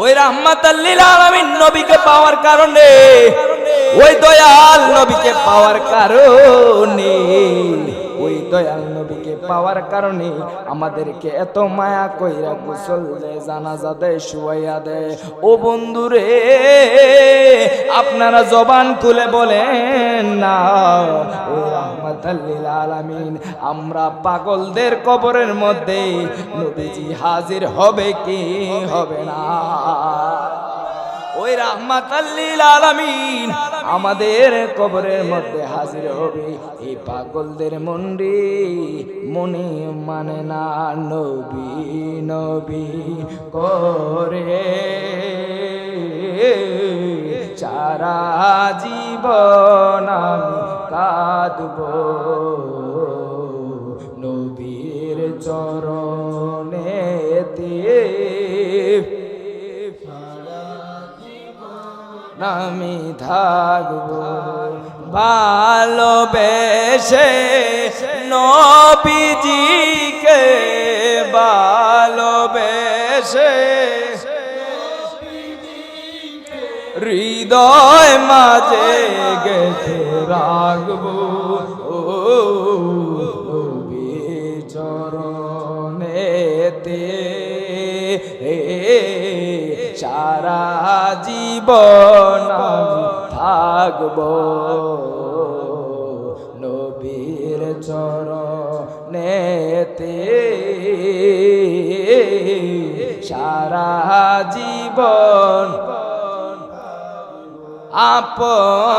ওই আলামিন নবীকে পাওয়ার কারণে, ওই দয়াল নবীকে পাওয়ার কারণে, ওই দয়াল নবীকে পাওয়ার কারণে আমাদেরকে এত মায়া কইরা গোসল দে, জানাজা দেয় শুয়াইয়া দেয় ও বন্ধুরে, আপনারা জবান খুলে বলেন না রহমাতাল্লিল আলামিন। আমরা পাগলদের কবরের মধ্যে নবীজি হাজির হবে কি হবে না? ওই রাহমাতাল্লিল আলামিন আমাদের কবরের মধ্যে হাজির হবে। এই পাগলদের মন্ডি মনে মানে না, নবী নবী করে। সারা জীবন আমি কাঁদব। নবীর চরণেতে আমি থাকব। ভালোবেসে নবীজিকে ভালোবেসে হৃদয় মাঝে চরণেতে সারা জীবন থাকব। নবীর চরণেতে সারা জীবন আপন